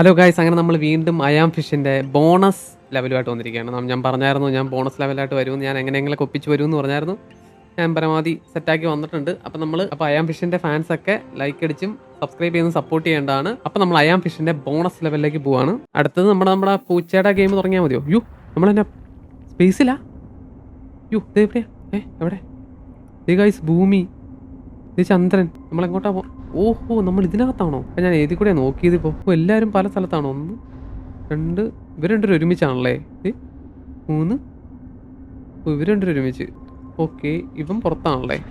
Hello guys അങ്ങനെ നമ്മൾ വീണ്ടും അയാം ഫിഷിന്റെ ബോണസ് ലെവലുമായിട്ട് വന്നിരിക്കുകയാണ്. ഞാൻ പറഞ്ഞായിരുന്നു ഞാൻ ബോണസ് ലെവലായിട്ട് വരുമെന്ന് ഞാൻ എങ്ങനെയെങ്കിലും ഒപ്പിച്ച് വരുമെന്ന് പറഞ്ഞായിരുന്നു. ഞാൻ പരമാവധി സെറ്റാക്കി വന്നിട്ടുണ്ട്. അപ്പം നമ്മൾ അപ്പോൾ അയാം ഫിഷിന്റെ ഫാൻസൊക്കെ ലൈക്ക് അടിച്ചും സബ്സ്ക്രൈബ് ചെയ്തും സപ്പോർട്ട് ചെയ്യേണ്ടതാണ്. അപ്പം നമ്മൾ അയാം ഫിഷിന്റെ ബോണസ് ലെവലിലേക്ക് പോവാണ്. അടുത്തത് നമ്മുടെ നമ്മുടെ പൂച്ചയുടെ ഗെയിം തുടങ്ങിയാൽ മതിയോ? യു നമ്മളെന്നെ സ്പേസിലാ യു ഇത് എവിടെയാ? ഏ എവിടെ? ഗൈസ് ഭൂമി. ഇത് ചന്ദ്രൻ നമ്മളെങ്ങോട്ടാ പോ ഓഹോ നമ്മൾ ഇതിനകത്താണോ? ഞാൻ ഏതി കൂടെ നോക്കിയത് ഇപ്പോൾ ഓ എല്ലാവരും പല സ്ഥലത്താണോ? ഒന്ന് രണ്ട് ഇവർ രണ്ടുപേരും ഒരുമിച്ചാണല്ലേ? മൂന്ന് ഓ ഇവർ രണ്ടുപേരും ഒരുമിച്ച്. ഓക്കെ ഇവൻ പുറത്താണല്ലേ?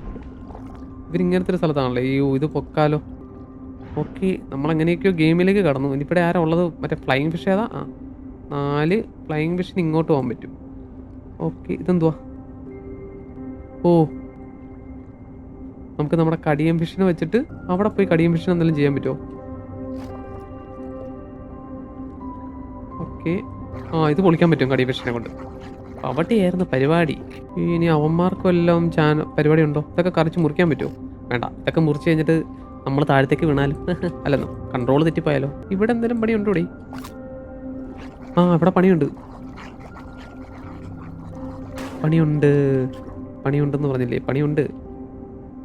ഇവരിങ്ങനത്തെ ഒരു സ്ഥലത്താണല്ലേ? ഈ ഇത് പൊക്കാലോ. ഓക്കെ നമ്മളെങ്ങനെയൊക്കെയോ ഗെയിമിലേക്ക് കടന്നു. ഇനിയിപ്പോൾ ആരാ ഉള്ളത്? മറ്റേ ഫ്ലൈങ് ഫിഷ് ഏതാ? ആ നാല് ഫ്ലൈങ് ഫിഷിന് ഇങ്ങോട്ട് പോകാൻ പറ്റും. ഓക്കെ ഇതെന്തുവാ? ഓ നമുക്ക് നമ്മുടെ കടിയം ഫിഷിനെ വെച്ചിട്ട് അവിടെ പോയി കടിയം ഫിഷിന് എന്തെങ്കിലും ചെയ്യാൻ പറ്റുമോ? ഓക്കെ. ആ ഇത് പൊളിക്കാൻ പറ്റും കടിയം ഫിഷിനെ കൊണ്ട്. അവിടെയായിരുന്നു പരിപാടി. ഇനി അവന്മാർക്കും എല്ലാം ചാന പരിപാടി ഉണ്ടോ ഇതൊക്കെ കറിച്ച് മുറിക്കാൻ പറ്റുമോ? വേണ്ട ഇതൊക്കെ മുറിച്ച് കഴിഞ്ഞിട്ട് നമ്മൾ താഴത്തേക്ക് വീണാലും? അല്ലെന്നോ കൺട്രോൾ തെറ്റിപ്പോയാലോ? ഇവിടെ എന്തെങ്കിലും പണിയുണ്ടോ ഇവിടെ? ആ ഇവിടെ പണിയുണ്ട്. പണിയുണ്ട്. പണിയുണ്ടെന്ന് പറഞ്ഞില്ലേ? പണിയുണ്ട്.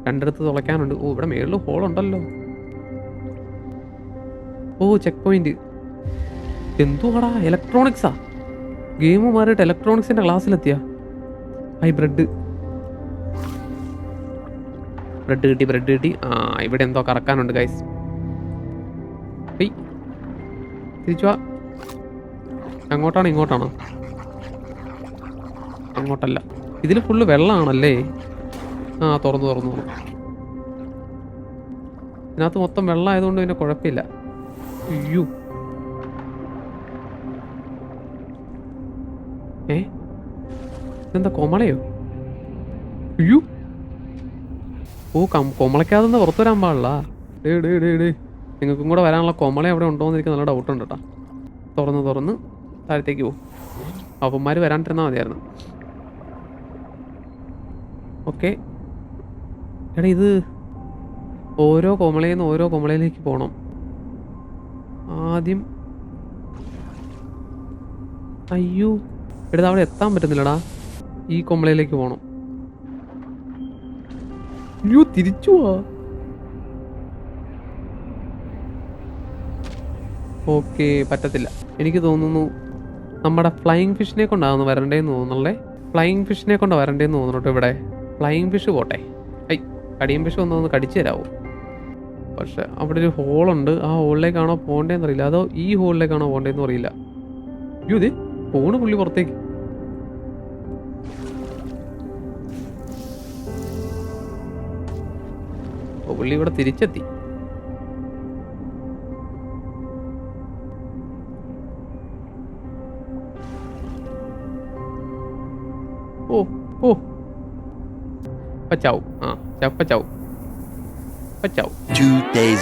രണ്ടിടത്ത് തുളയ്ക്കാനുണ്ട്. ഓ ഇവിടെ മേളിൽ ഹോളുണ്ടല്ലോ. ഓ ചെക്ക് പോയിന്റ് എന്തുവാടാ? ഇലക്ട്രോണിക്സാ ഗെയിം മാറിയിട്ട് ഇലക്ട്രോണിക്സിന്റെ ക്ലാസ്സിലെത്തിയ ഐ ബ്രെഡ് ബ്രെഡ് കിട്ടി ബ്രെഡ് കിട്ടി. ആ ഇവിടെ എന്തോ കറക്കാനുണ്ട് ഗൈസ് തിരിച്ചു അങ്ങോട്ടാണോ ഇങ്ങോട്ടാണോ? അങ്ങോട്ടല്ല. ഇതിൽ ഫുള്ള് വെള്ളമാണല്ലേ ആ തുറന്നു തുറന്നു ഇതിനകത്ത് മൊത്തം വെള്ളം ആയതുകൊണ്ട് പിന്നെ കുഴപ്പമില്ല. അയ്യോ. ഏ? ഇതെന്താ കോമളയോ? അയ്യോ. ഓ കം കോമളയ്ക്കാതെന്ന് പുറത്തു വരാൻ പാടില്ല. ഡേ ഡേ ഡേ നിങ്ങൾക്കും കൂടെ വരാനുള്ള കോമള അവിടെ ഉണ്ടോ എന്ന് എനിക്ക് നല്ല ഡൗട്ട് ഉണ്ട് കേട്ടോ തുറന്ന് തുറന്ന് താഴത്തേക്ക് പോകും അവന്മാർ വരാണ്ടിരുന്നാൽ മതിയായിരുന്നു. ഓക്കെ. എടാ ഇത് ഓരോ കോമളയിൽ നിന്ന് ഓരോ കോമളയിലേക്ക് പോകണം ആദ്യം അയ്യോ എടാ അവിടെ എത്താൻ പറ്റുന്നില്ലടാ. ഈ കൊമ്പളയിലേക്ക് പോകണം അയ്യോ തിരിച്ചു ഓക്കെ പറ്റത്തില്ല. എനിക്ക് തോന്നുന്നു നമ്മുടെ ഫ്ലൈയിങ് ഫിഷിനെ കൊണ്ടാണ് വരണ്ടേന്ന് തോന്നുന്നുള്ളേ ഫ്ലൈയിങ് ഫിഷിനെ കൊണ്ട് വരണ്ടേന്ന് തോന്നുന്നുട്ടോ ഇവിടെ. ഫ്ലൈയിങ് ഫിഷ് പോട്ടെ. ഐ പക്ഷെ ഒന്ന് ഒന്ന് കടിച്ചു തരാമോ പക്ഷെ അവിടെ ഒരു ഹോളുണ്ട്. ആ ഹോളിലേക്കാണോ പോകേണ്ടതെന്ന് അറിയില്ല അതോ ഈ ഹോളിലേക്കാണോ പോകേണ്ടതെന്ന് അറിയില്ല. അയ്യോ ഇത് പോണ് പുള്ളി പുറത്തേക്ക്. പുള്ളി ഇവിടെ തിരിച്ചെത്തി. ഓ ഓ. പച്ചാവും ആ ചപ്പ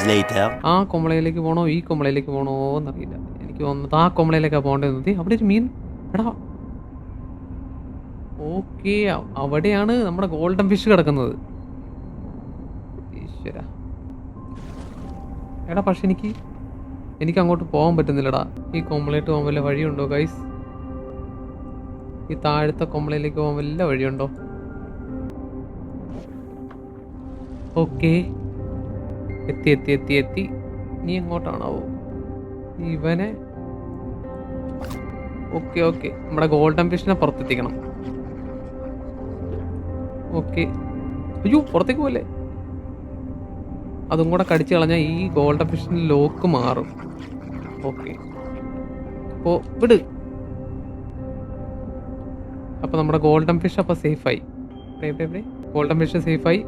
later. ആ കൊമളയിലേക്ക് പോണോ? ഈ കൊമളയിലേക്ക് പോണോ എന്നറിയില്ല. എനിക്ക് തോന്നുന്നത് ആ കൊമളയിലേക്കാണ് പോകേണ്ടത് അവിടെ ഒരു മീൻ. എടാ. ഓക്കെ അവിടെയാണ് നമ്മുടെ ഗോൾഡൻ ഫിഷ് കിടക്കുന്നത്. ഈശ്വര. എടാ പക്ഷെ എനിക്ക് എനിക്ക് അങ്ങോട്ട് പോകാൻ പറ്റുന്നില്ലടാ. ഈ കൊമളയിട്ട് പോകാൻ വല്ല വഴിയുണ്ടോ ഗൈസ് ഈ താഴത്തെ കൊമളയിലേക്ക് പോകാൻ വല്ല വഴിയുണ്ടോ? ഓക്കേ. എത്തി എത്തി എത്തി എത്തി. നീ എങ്ങോട്ടാണാവോ? ഇവനെ? Okay okay. നമ്മുടെ ഗോൾഡൻ ഫിഷിനെ പുറത്തെത്തിക്കണം. ഓക്കെ. അയ്യോ പുറത്തേക്ക് പോലെ അതും കൂടെ കടിച്ചു കളഞ്ഞാൽ ഈ ഗോൾഡൻ ഫിഷിന് ലോക്ക് മാറും. ഓക്കെ. ഓ വിട്. അപ്പോൾ നമ്മുടെ ഗോൾഡൻ ഫിഷ് അപ്പോൾ സേഫായി. ഗോൾഡൻ ഫിഷ് സേഫായി.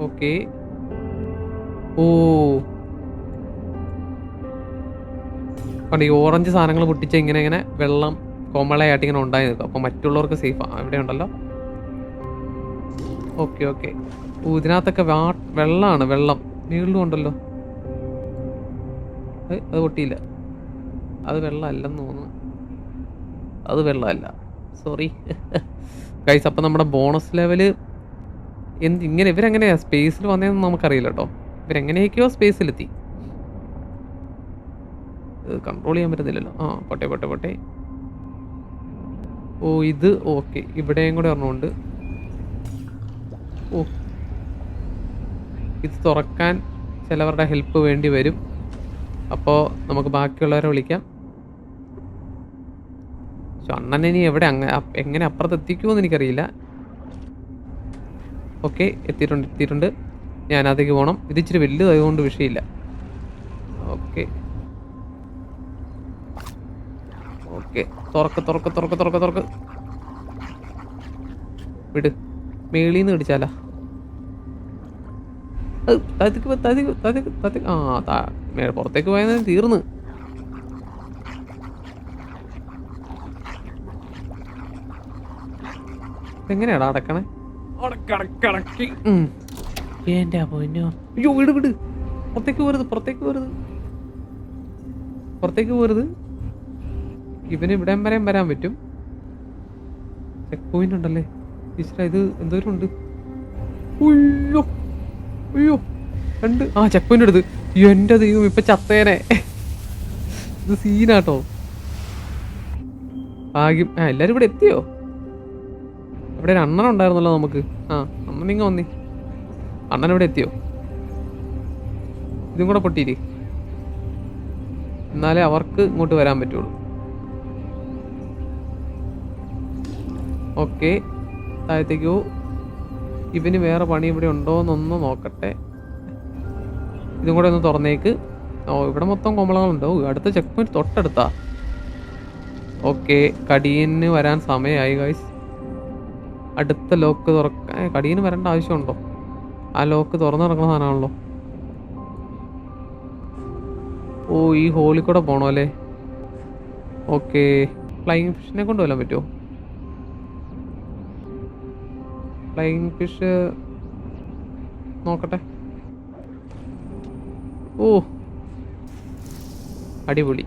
ഓക്കെ. ഓ. കണ്ട് ഈ ഓറഞ്ച് സാധനങ്ങൾ പൊട്ടിച്ച് ഇങ്ങനെ ഇങ്ങനെ വെള്ളം കോമളയായിട്ട് ഇങ്ങനെ ഉണ്ടായി നിൽക്കും അപ്പൊ മറ്റുള്ളവർക്ക് സേഫ് ഇവിടെ ഉണ്ടല്ലോ. Okay okay. ഓ ഇതിനകത്തൊക്കെ വാ വെള്ളമാണ് വെള്ളം. നീളും ഉണ്ടല്ലോ. അത് പൊട്ടിയില്ല. അത് വെള്ളമല്ലെന്ന് തോന്നുന്നു. അത് വെള്ളമല്ല. സോറി ഗൈസ് അപ്പം നമ്മുടെ ബോണസ് ലെവൽ എന്ത് ഇങ്ങനെ ഇവരെങ്ങനെയാ സ്പേസിൽ വന്നതെന്ന് നമുക്കറിയില്ല കേട്ടോ ഇവരെങ്ങനെയൊക്കെയോ സ്പേസിലെത്തി കൺട്രോൾ ചെയ്യാൻ പറ്റുന്നില്ലല്ലോ. ആ പോട്ടെ പോട്ടെ പോട്ടെ. ഓ ഇത് ഓക്കെ. ഇവിടെയും കൂടെ ഒരെണ്ണമുണ്ട്. ഓ. ഇത് തുറക്കാൻ ചിലവരുടെ ഹെൽപ്പ് വേണ്ടി വരും. അപ്പോൾ നമുക്ക് ബാക്കിയുള്ളവരെ വിളിക്കാം. പക്ഷെ അണ്ണൻ ഇനി എവിടെ അങ്ങ് എങ്ങനെ അപ്പുറത്ത് എത്തിക്കുമെന്ന് എനിക്കറിയില്ല. ഓക്കെ എത്തിയിട്ടുണ്ട് എത്തിയിട്ടുണ്ട്. ഞാൻ അതേക്ക് പോകണം ഇത് ഇച്ചിരി വലുതായതുകൊണ്ട് വിഷയമില്ല. ഓക്കെ. ഓക്കെ. തുറക്ക് തുറക്ക് തുറക്ക് തുറക്ക് തുറക്ക്. വിട്. മേളീന്ന് പിടിച്ചാലാ. അത് താഴത്തേക്ക് പോ, താഴത്തേക്ക് താഴത്തേക്ക് താഴത്തേക്ക് ആ താ മേ- പുറത്തേക്ക് പോയത് തീർന്ന്. എങ്ങനെയാടാ അടക്കണേ അടക്കടക്കടക്കി എന്റെ പൊന്നോ? അയ്യോ വിട് വിട്. പുറത്തേക്ക് പോരുത് പുറത്തേക്ക് പോരുത്. പുറത്തേക്ക് പോരുത്. ഇവന് ഇവിടെ വരെയും വരാൻ പറ്റും. ചെക്ക് പോയിന്റ് ഉണ്ടല്ലേ? ടീച്ചറാ ഇത് എന്തോരം ഉണ്ട് ഉയ്യോ അയ്യോ. രണ്ട്. ആ ചെക്ക് പോയിന്റ് എടുത്ത്. എന്റെ ദൈവം ഇപ്പൊ ചത്തേനെ. ഇത് സീനാട്ടോ ഭാഗ്യം. ആ എല്ലാരും ഇവിടെ എത്തിയോ? ഇവിടെ ഒരു അണ്ണൻ ഉണ്ടായിരുന്നല്ലോ നമുക്ക്. ആ അണ്ണൻ നിങ്ങൾ വന്നി. അണ്ണൻ ഇവിടെ എത്തിയോ? ഇതും കൂടെ പൊട്ടിയിരി. എന്നാലേ അവർക്ക് ഇങ്ങോട്ട് വരാൻ പറ്റുള്ളൂ. ഓക്കെ താഴത്തേക്ക് പോ. ഇവന് വേറെ പണി ഇവിടെ ഉണ്ടോ എന്നൊന്ന് നോക്കട്ടെ. ഇതും കൂടെ ഒന്ന് തുറന്നേക്ക്. ഓ ഇവിടെ മൊത്തം കോമളങ്ങളുണ്ട്. അടുത്ത ചെക്ക് പോയിന്റ് തൊട്ടടുത്താ. ഓക്കെ കടിയന് വരാൻ സമയമായി ഗൈസ് അടുത്ത ലോക്ക് തുറക്കാൻ കടിയന് വരേണ്ട ആവശ്യമുണ്ടോ? ആ ലോക്ക് തുറന്നു നടക്കുന്ന സാധനമാണല്ലോ. ഓ ഈ ഹോളിൽ കൂടെ പോണോ അല്ലേ? ഓക്കെ. ഫ്ലൈങ് ഫിഷിനെ കൊണ്ട് പറ്റുമോ ഫ്ലൈങ് ഫിഷ് നോക്കട്ടെ. ഓ അടിപൊളി.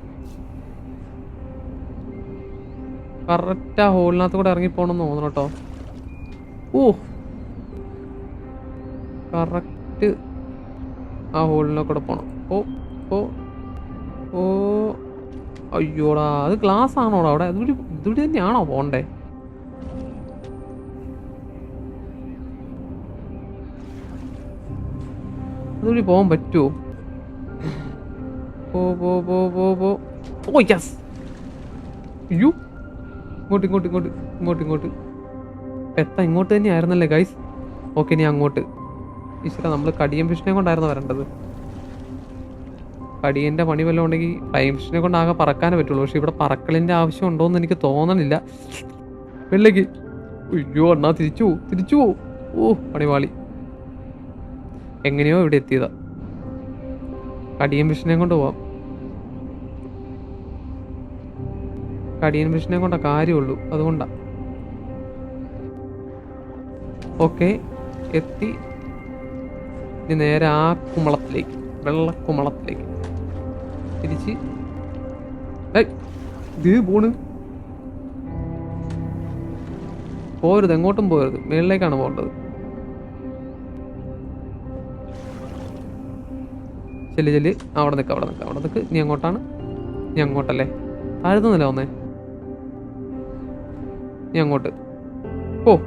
കറക്റ്റ് ആ ഹോളിനകത്ത് കൂടെ ഇറങ്ങി പോകണമെന്ന് തോന്നണം കേട്ടോ ഓ കറക്റ്റ് ആ ഹോളിനെ കൂടെ പോണം. ഓ ഓ ഓ അയ്യോടാ അത് ഗ്ലാസ് ആണോടാ അവിടെ ഇതുകൂടി ഇതുകൂടി തന്നെയാണോ പോണ്ടേ അതുവഴി പോകാൻ പറ്റുമോ ഓ പോ പോ പോ പോ. ഓ യെസ് അയ്യോ. ഇങ്ങോട്ട് ഇങ്ങോട്ട് ഇങ്ങോട്ട് ഇങ്ങോട്ട് ഇങ്ങോട്ട്. എത്ത ഇങ്ങോട്ട് തന്നെ ആയിരുന്നല്ലേ ഗൈസ് ഓക്കെ ഇനി അങ്ങോട്ട്. ഈശ്വര നമ്മൾ കടിയൻ ഫിഷിനെ കൊണ്ടായിരുന്നു വരേണ്ടത്. കടിയന്റെ പണി വല്ലതും ഉണ്ടെങ്കിൽ ടൈം ഫിഷിനെ കൊണ്ട് ആകെ പറക്കാനേ പറ്റുള്ളൂ. പക്ഷെ ഇവിടെ പറക്കലിന്റെ ആവശ്യം ഉണ്ടോയെന്ന് എനിക്ക് തോന്നണില്ല. വെള്ളേക്ക് അയ്യോ അണ്ണാ തിരിച്ചു തിരിച്ചു പോ. ഓ പണിവാളി. എങ്ങനെയോ ഇവിടെ എത്തിയതാ. കടിയൻ ഫിഷിനെ കൊണ്ട് പോവാം. കടിയൻ ഫിഷിനെ കൊണ്ടാ കാര്യമുള്ളൂ അതുകൊണ്ടാ. ഓക്കെ എത്തി ഇനി നേരെ ആ കുമളത്തിലേക്ക് വെള്ള കുമളത്തിലേക്ക് തിരിച്ച് ഇത് പോണ്. പോരുത് എങ്ങോട്ടും പോരുത്. മേളിലേക്കാണ് പോകേണ്ടത്. ചെല്ലി ചെല്ലി. അവിടെ നിൽക്കുക അവിടെ നിൽക്കുക അവിടെ നിൽക്ക് നീ അങ്ങോട്ടാണ്? നീ അങ്ങോട്ടല്ലേ? താഴ്ത്തുന്നില്ല ഒന്നേ നീ അങ്ങോട്ട്. ഓ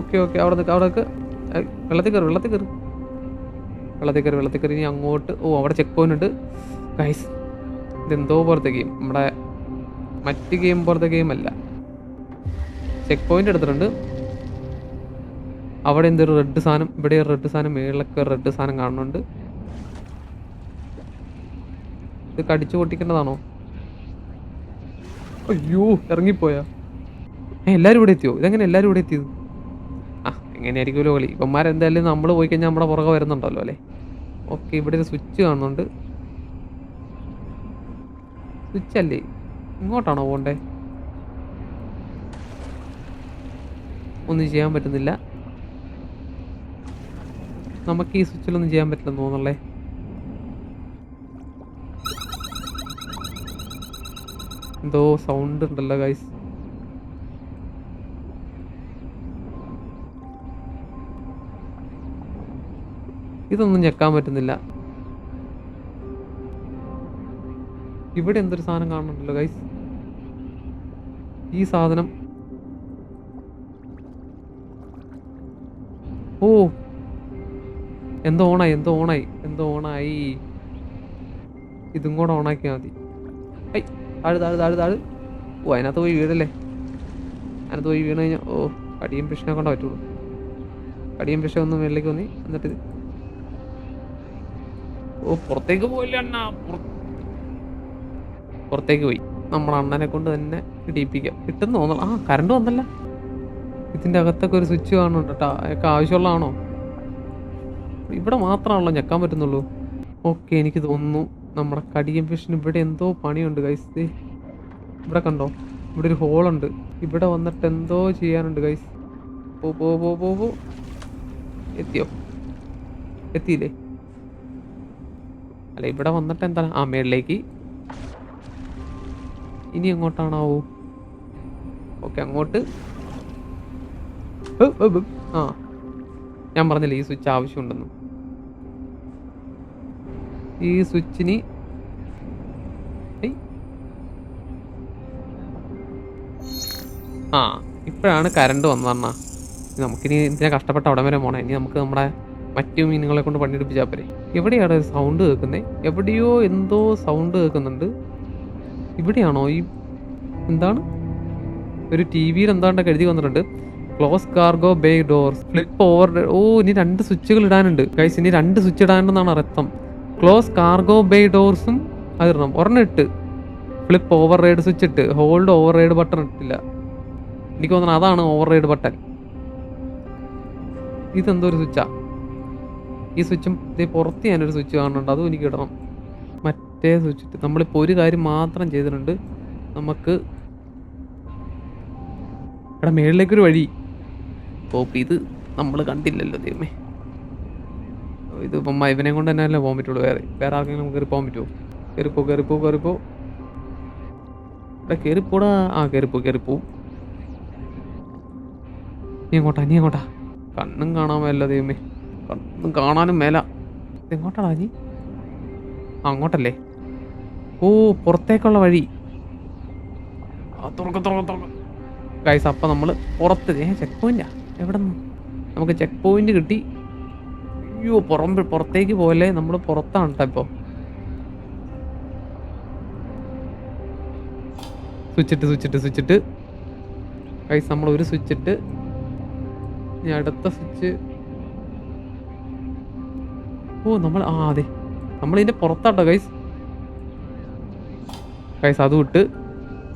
ഓക്കെ ഓക്കെ. അവിടെ നിൽക്കുക അവിടെ നിൽക്ക് വെള്ളത്തിൽ കയറി വെള്ളത്തിൽ കയറി. വെള്ളത്തിൽ കയറി വെള്ളത്തിൽ കയറി. ഇനി അങ്ങോട്ട് ഓ അവിടെ ചെക്ക് പോയിന്റ് ഉണ്ട്. ഗൈസ് ഇതെന്തോ പോലത്തെ ഗെയിം നമ്മുടെ മറ്റ് ഗെയിം പോലത്തെ ഗെയിം അല്ല. ചെക്ക് പോയിന്റ് എടുത്തിട്ടുണ്ട്. അവിടെ എന്തൊരു റെഡ് സാധനം? ഇവിടെ റെഡ് സാധനം മേളിലൊക്കെ റെഡ് സാധനം കാണുന്നുണ്ട്. ഇത് കടിച്ചു പൊട്ടിക്കേണ്ടതാണോ? അയ്യോ ഇറങ്ങിപ്പോയാ. എല്ലാവരും ഇവിടെ എത്തിയോ? ഇതെങ്ങനെ എല്ലാവരും ഇവിടെ എത്തിയത്? ആ എങ്ങനെയായിരിക്കുമല്ലോ കളി. ഇവന്മാരെന്തായാലും നമ്മൾ പോയി കഴിഞ്ഞാൽ നമ്മുടെ പുറകെ വരുന്നുണ്ടല്ലോ അല്ലേ? ഓക്കെ ഇവിടെ ഒരു സ്വിച്ച് കാണുന്നുണ്ട്. സ്വിച്ച് അല്ലേ ഇങ്ങോട്ടാണോ പോകണ്ടേ? ഒന്നും ചെയ്യാൻ പറ്റുന്നില്ല. നമുക്ക് ഈ സ്വിച്ചിലൊന്നും ചെയ്യാൻ പറ്റില്ലെന്ന് തോന്നുന്നുള്ളേ എന്തോ സൗണ്ട് ഉണ്ടല്ലോ ഗൈസ് ഇതൊന്നും ഞെക്കാൻ പറ്റുന്നില്ല. ഇവിടെ എന്തൊരു സാധനം കാണുന്നുണ്ടല്ലോ ഗൈസ് ഈ സാധനം. ഓ എന്തോ ഓണായി എന്തോ ഓണായി എന്തോ ഓണായി. ഇതും കൂടെ ഓണാക്കിയാൽ മതി. ഐ താഴ് താഴ് താഴ് താഴ്. ഓ അതിനകത്ത് പോയി വീടല്ലേ അതിനകത്ത് പോയി വീണ് കഴിഞ്ഞാൽ ഓ കടിയും പിഷനെ കൊണ്ടേ പറ്റുള്ളൂ. കടിയും പിഷ ഒന്ന് മേളിലേക്ക് വന്നി എന്നിട്ട്. ഓ പുറത്തേക്ക് പോയില്ല അണ്ണ? പുറത്തേക്ക് പോയി. നമ്മുടെ അണ്ണനെ കൊണ്ട് തന്നെ ഇടിയിപ്പിക്കാം. കിട്ടുന്നു തോന്നണം. ആ കറണ്ട് വന്നല്ല. ഇതിന്റെ അകത്തൊക്കെ ഒരു സ്വിച്ച് കാണുന്നുണ്ട് കേട്ടോ അതൊക്കെ ആവശ്യമുള്ളതാണോ? ഇവിടെ മാത്രമാണല്ലോ ഞെക്കാൻ പറ്റുന്നുള്ളൂ. ഓക്കെ എനിക്ക് തോന്നുന്നു നമ്മുടെ കടിയൻ ഫിഷിന് ഇവിടെ എന്തോ പണിയുണ്ട് ഗൈസ് ഇവിടെ കണ്ടോ? ഇവിടെ ഒരു ഹോളുണ്ട് ഇവിടെ വന്നിട്ട് എന്തോ ചെയ്യാനുണ്ട് ഗൈസ് പോ പോ പോ പോ. എത്തിയോ? എത്തിയില്ലേ? അല്ല ഇവിടെ വന്നിട്ട് എന്താണ്? ആ മേളിലേക്ക്. ഇനി എങ്ങോട്ടാണാവോ? ഓക്കെ അങ്ങോട്ട്. ആ. ഞാൻ പറഞ്ഞില്ല ഈ സ്വിച്ച് ആവശ്യമുണ്ടെന്ന്. ഈ സ്വിച്ചിന് ആ ഇപ്പോഴാണ് കരണ്ട് വന്നതെന്നാ. നമുക്കിനി ഇതിനെ കഷ്ടപ്പെട്ട അവിടെ വരെ പോണേ. ഇനി നമുക്ക് നമ്മുടെ മറ്റു മീനുകളെ കൊണ്ട് പണിയെടുപ്പിച്ചാൽ പോരെ? എവിടെയാണ് സൗണ്ട് കേൾക്കുന്നത് എവിടെയോ എന്തോ സൗണ്ട് കേൾക്കുന്നുണ്ട്. ഇവിടെയാണോ ഈ എന്താണ്? ഒരു ടി വിയിൽ എന്താണ്ടൊക്കെ എഴുതി വന്നിട്ടുണ്ട്. Close cargo bay doors flip over ഓ ഇനി രണ്ട് സ്വിച്ചുകൾ ഇടാനുണ്ട്. ഗൈസ് ഇനി രണ്ട് സ്വിച്ച് ഇടാനുണ്ടെന്നാണ് അർത്ഥം. ക്ലോസ് കാർഗോ ബേ ഡോർസും അതിടണം ഒരെണ്ണം ഇട്ട്. ഫ്ലിപ്പ് ഓവർ റൈഡ് സ്വിച്ച് ഇട്ട്. ഹോൾഡ് ഓവർ റൈഡ് ബട്ടൺ ഇട്ടില്ല. എനിക്ക് തോന്നുന്നു അതാണ് ഓവർ റൈഡ് ബട്ടൺ ഇതെന്തോ ഒരു സ്വിച്ചാ ഈ സ്വിച്ചും ഇതേ പുറത്ത് ഞാനൊരു സ്വിച്ച് കാണുന്നുണ്ട്. അതും എനിക്ക് ഇടണം. മറ്റേ സ്വിച്ച് നമ്മളിപ്പോൾ ഒരു കാര്യം മാത്രം ചെയ്തിട്ടുണ്ട്. നമുക്ക് എടാ മേളിലേക്കൊരു വഴി. പോപ്പ് ഇത് നമ്മൾ കണ്ടില്ലല്ലോ ദൈവമേ. ഇത് ഇപ്പം ഇവനെ കൊണ്ട് തന്നെ അല്ലേ പോകാൻ പറ്റുള്ളൂ. വേറെ വേറെ ആർക്കെങ്കിലും കയറി പോകാൻ പറ്റുമോ? കയറിപ്പോ കയറിപ്പോ കയറിപ്പോ. എടാ കയറിപ്പോടാ. ആ കയറിപ്പോ കയറിപ്പോ. നീ അങ്ങോട്ടാ നീ അങ്ങോട്ടാ. കണ്ണും കാണാമല്ലോ മേല ദൈവമേ. കണ്ണും കാണാനും മേല. എങ്ങോട്ടാണ് നീ അങ്ങോട്ടല്ലേ? ഓ പുറത്തേക്കുള്ള വഴി. തുറക്ക തുറക്ക തുറക്ക. ഗൈസ് അപ്പം നമ്മൾ പുറത്ത് ഏ ചെക്ക് പോയിന്റാ എവിടെ നമുക്ക് ചെക്ക് പോയിന്റ് കിട്ടി. അയ്യോ പുറം പുറത്തേക്ക് പോലെ നമ്മൾ പുറത്താണ് ഇപ്പോൾ സ്വിച്ചിട്ട് സ്വിച്ചിട്ട് സ്വിച്ചിട്ട് ഗൈസ് നമ്മൾ ഒരു സ്വിച്ചിട്ട് ഇനി അടുത്ത സ്വിച്ച് ഓ നമ്മൾ ആ അതെ. നമ്മൾ ഇതിന്റെ പുറത്താട്ടോ ഗൈസ് ഗൈസ് അത് വിട്ട്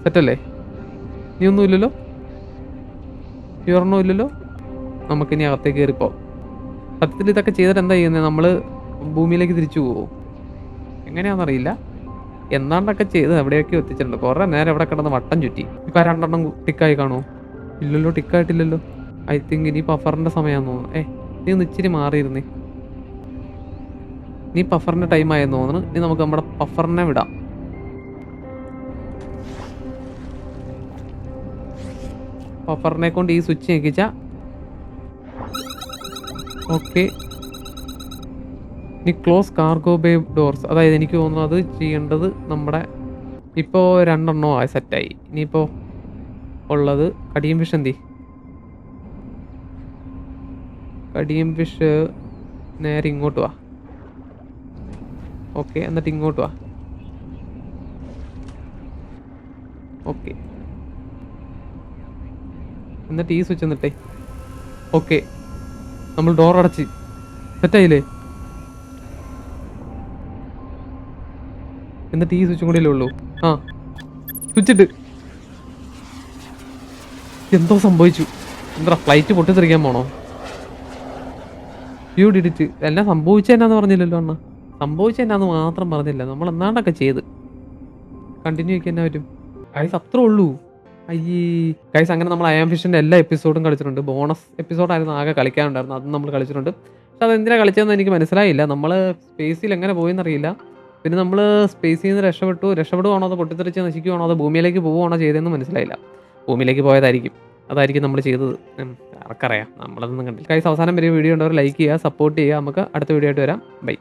സെറ്റല്ലേ നീ ഒന്നും ഇല്ലല്ലോ? നീ ഒരെണ്ണം ഇല്ലല്ലോ? നമുക്കിനി അകത്തേക്ക് കയറിപ്പോ സത്യത്തിൽ ഇതൊക്കെ ചെയ്തിട്ട് എന്താ ചെയ്യുന്നത് നമ്മൾ ഭൂമിയിലേക്ക് തിരിച്ചു പോവോ? എങ്ങനെയാണെന്നറിയില്ല. എന്താണ്ടൊക്കെ ചെയ്ത് എവിടെയൊക്കെ എത്തിച്ചിട്ടുണ്ട്. കുറേ നേരം എവിടെ കിടന്ന് വട്ടം ചുറ്റി. ഇപ്പം രണ്ടെണ്ണം ടിക്കായി കാണുമോ ഇല്ലല്ലോ ടിക്കായിട്ടില്ലല്ലോ ഐ തിങ്ക് ഇനി പഫറിന്റെ സമയമാണെന്ന് തോന്നുന്നു. ഏ നീ ഒന്ന് ഇച്ചിരി മാറിയിരുന്നേ. നീ പഫറിന്റെ ടൈം ആയെന്ന് തോന്നുന്നു. ഇനി നമുക്ക് നമ്മുടെ പഫറിനെ വിടാം. പഫറിനെ കൊണ്ട് ഈ സ്വിച്ച് ഞെക്കിച്ച. ഓക്കെ ഇനി ക്ലോസ് കാർഗോ ബേ ഡോർസ് അതായത് എനിക്ക് തോന്നുന്നു അത് ചെയ്യേണ്ടത് നമ്മുടെ ഇപ്പോൾ രണ്ടെണ്ണോ ആയി സെറ്റായി ഇനിയിപ്പോൾ ഉള്ളത് കടിയും ഫിഷ് എന്തി? കടിയും ഫിഷ് നേരെ ഇങ്ങോട്ട് വാ. ഓക്കെ എന്നിട്ട് ഇങ്ങോട്ട് വാ. ഓക്കെ എന്നിട്ട് ഈ സ്വിച്ച് എന്നിട്ടേ. ഓക്കെ നമ്മൾ ഡോർ അടച്ച്. സെറ്റായില്ലേ എന്നിട്ട് ഈ സ്വിച്ചും കൂടെ ഉള്ളൂ. ആ. സ്വിച്ചിട്ട് എന്തോ സംഭവിച്ചു. എന്താ ഫ്ലൈറ്റ് പൊട്ടിത്തെറിക്കാൻ പോണോ? ഡിഡിറ്റ് എല്ലാം സംഭവിച്ചെന്നാന്ന് പറഞ്ഞില്ലല്ലോ അണ്ണ. സംഭവിച്ചെന്നാന്ന് മാത്രം പറഞ്ഞില്ല. നമ്മൾ എന്നാണ്ടൊക്കെ ചെയ്ത്. കണ്ടിന്യൂ എന്നാ പറ്റും? ഗൈസ് അത്രേ ഉള്ളൂ. അയ്യേ. ഗൈസ് അങ്ങനെ നമ്മൾ അയാം ഫിഷിന്റെ എല്ലാ എപ്പിസോഡും കളിച്ചിട്ടുണ്ട്. ബോണസ് എപ്പിസോഡായിരുന്നു ആകെ കളിക്കാനുണ്ടായിരുന്നു അതും നമ്മൾ കളിച്ചിട്ടുണ്ട്. പക്ഷെ അത് എന്തിനാ കളിച്ചതെന്ന് എനിക്ക് മനസ്സിലായില്ല. നമ്മൾ സ്പേസിൽ എങ്ങനെ പോയെന്നറിയില്ല. പിന്നെ നമ്മൾ സ്പേസിൽ നിന്ന് രക്ഷപ്പെട്ടു. രക്ഷപ്പെടുവാണോ അതോ പൊട്ടിത്തെറിച്ച് നശിക്കുവാണോ അതോ ഭൂമിയിലേക്ക് പോവുകയാണോ ചെയ്തതെന്ന് മനസ്സിലായില്ല. ഭൂമിയിലേക്ക് പോയതായിരിക്കും. അതായിരിക്കും നമ്മൾ ചെയ്തത്. ആർക്കറിയാം. നമ്മളതൊന്നും കണ്ടില്ല. കൈസ് അവസാനം വരെ വീഡിയോ ഉണ്ടവർ ലൈക്ക് ചെയ്യുക സപ്പോർട്ട് ചെയ്യുക. നമുക്ക് അടുത്ത വീഡിയോ ആയിട്ട് വരാം. ബൈ